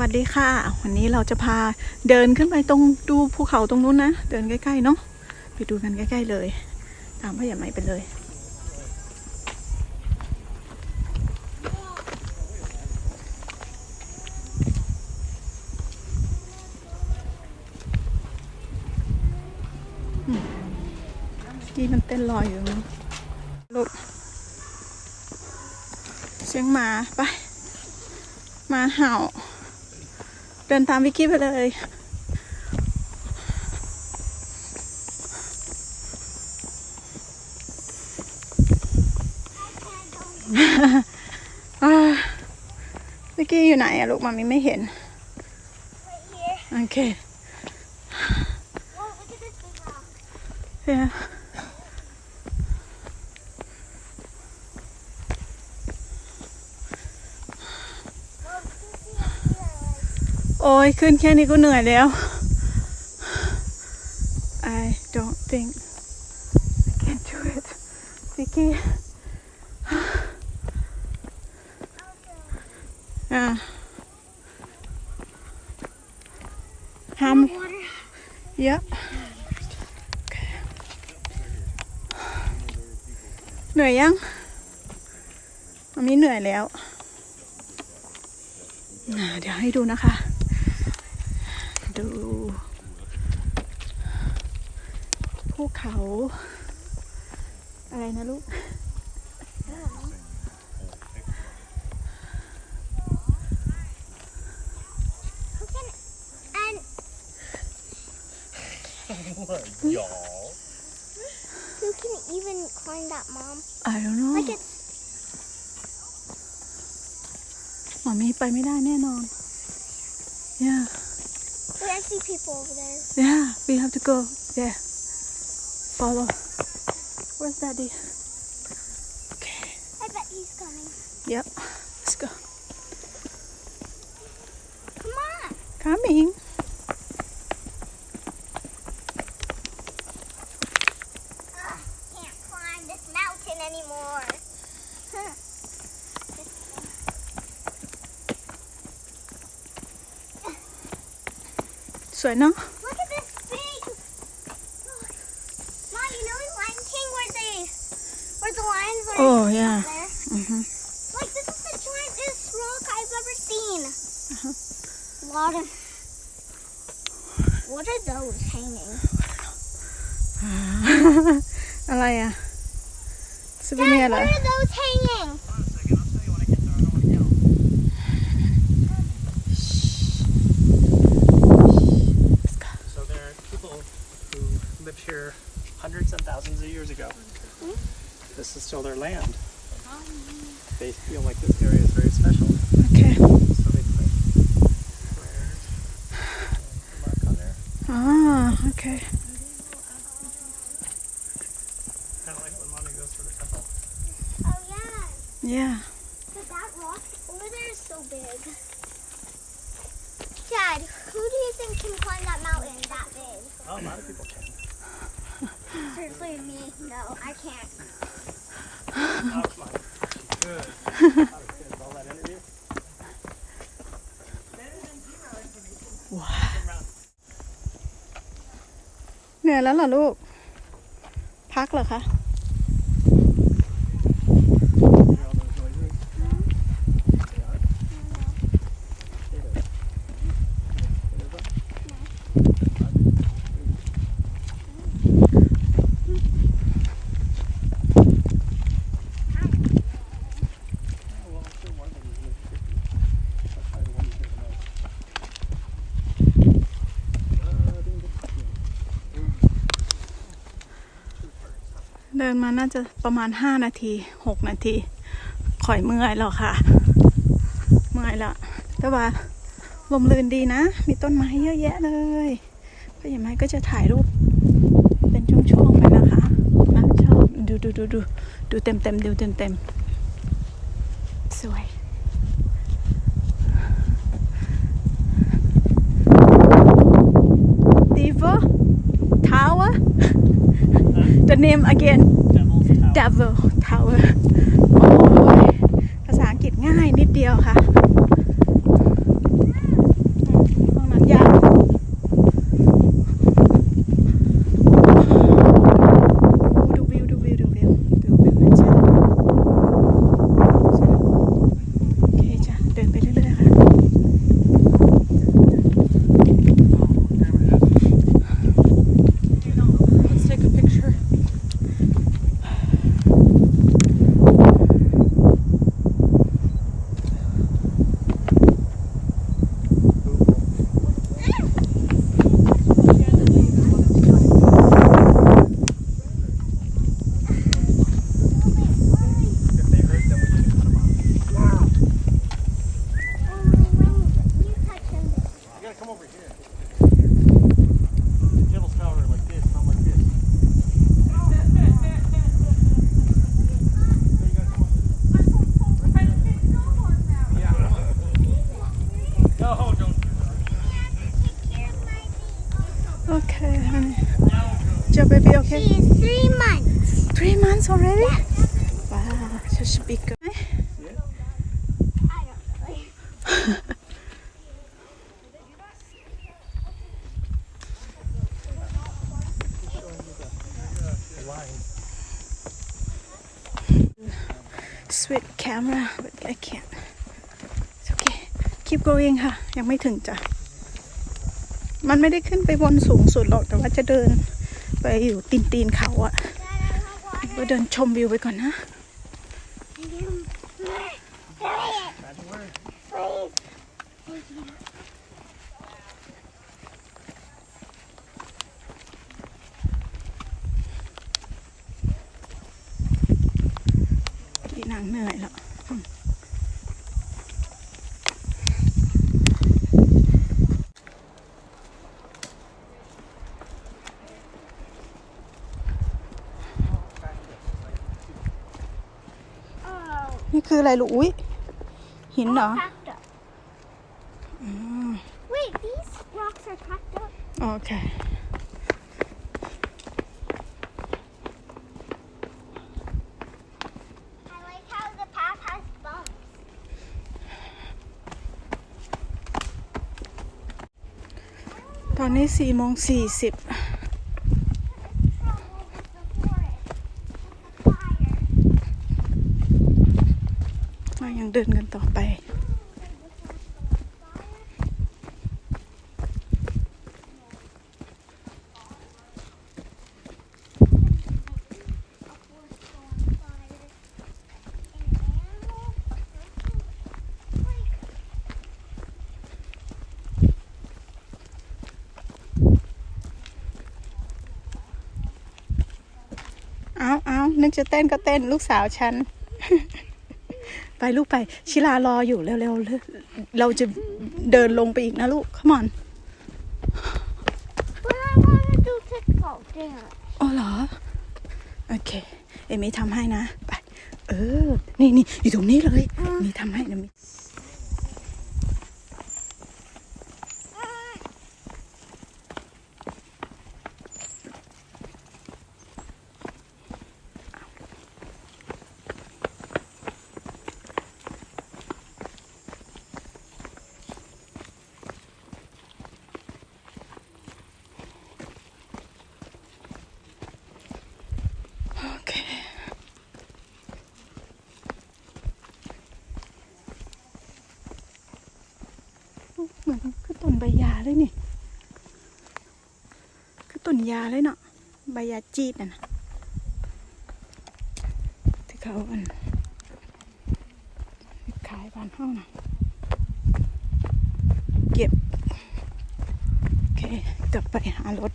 วัสดีค่ะ วันนี้เราจะพาเดินขึ้นไปตรงดูภูเขาตรงนู้นนะ เดินใกล้ๆเนาะไปดูกันใกล้ๆเลย ตามพ่อใหญ่ไหมไปเลยอืมที่มันเต้นลอยอยู่รงนู้นลูกเสียงหมาไปหมาเห่า เดินตามวิกกี้ไปเลยอ่าวิกกี้อยู่ไหนอะลูกมามีไม่เห็น Right here. โอเค Whoa, look at this big rock. เฮีย Whoa, you can see up here, like, โอ้ยขึ้นแค่นี้ก็เหนื่อยแล้ว I don't think I can do it วิกกี้อ่าห้ามเยอะเหนื่อยยังมันนี้เหนื่อยแล้ว เดี๋ยวให้ดูนะคะ ดู ภูเขา อะไรนะลูก Who can, and Y'all. who can even climb that, Mom? I don't know Like it's, หมอมีไปไม่ได้แน่นอน yeah wait, I see people over there. yeah we have to go. There follow. Where's daddy? Okay. I bet he's coming. yep. Let's go. Come on. coming Ugh, can't climb this mountain anymore. Huh. สวยเนาะ Look at this big. Look. Mom, you know in Lion King where they, where the lions are Oh, yeah. there? อือฮึ Like this is the giantest rock I've ever seen. Uh-huh. A lot of. What are those hanging? อะไรอะซู Dad, เวเนีย what เหรอ are those hanging? hundreds and thousands of years ago. This is still their land. They feel like this area is very special. Okay. So they put mark on there. Ah, okay. Oh yeah. Yeah. But that rock over there is so big. Dad, who do you think can climb that mountain that big? Oh, a lot of people can. Seriously, me? No, I can't. ว้าเหนื่อยแล้วเหรอลูก พักเหรอคะ เดินมาน่าจะประมาณ 5 นาที 6 นาทีข่อยเมื่อยแล้วค่ะ เมื่อยแล้วแต่ว่าลมลื่นดีนะ มีต้นไม้เยอะแยะเลยก็อย่างไรก็จะถ่ายรูป เป็นช่วงๆไปนะคะนะชอบดูดูดูดูดูเต็มเต็มดูเต็มเต็มๆสวย Diva Tower the name again Devil's Tower. Devil Tower โอ้ยภาษาอังกฤษง่ายนิดเดียวค่ะ No, don't do that. Okay, honey. Is your baby okay? She is three months. Three months already? Wow, such a big guy. I don't really. The line. Sweet camera, but I can't. It's okay. Keep going ค่ะ ยังไม่ถึงจ้ะ มันไม่ได้ขึ้นไปบนสูงสุดหรอก แต่ว่าจะเดิน ไปอยู่ตีนตีนเขาอะก็เดินชมวิวไปก่อนนะ Magic word. Please. พี่นางเหนื่อยแล้วอืมนี่ คืออะไรลูก อุ้ยหินเหรอ Packed up. Wait, these rocks are packed up. โอเค I like how the path has bumps. ตอนนี้สี่โมงสี่สิบ เรายังเดินกันต่อไปเอาเอานึกจะเต้นก็เต้นลูกสาวฉัน ไปลูกไป ชิลารออยู่เร็วๆ เราจะเดินลงไปอีกนะลูก come on But I want to do TikTok dance. อ๋อเหรอ โอเค เอมี่ทำให้นะ ไป เออ นี่นี่อยู่ตรงนี้เลยมีทำให้นะมี โอเค เหมือนคือต้น ใบยาเลยนี่ คือต้นยาเลยเนาะใบยาจีดน่ะนะที่เขาอันขายบ้านห้องนะเก็บ โอเค กลับไปหารถ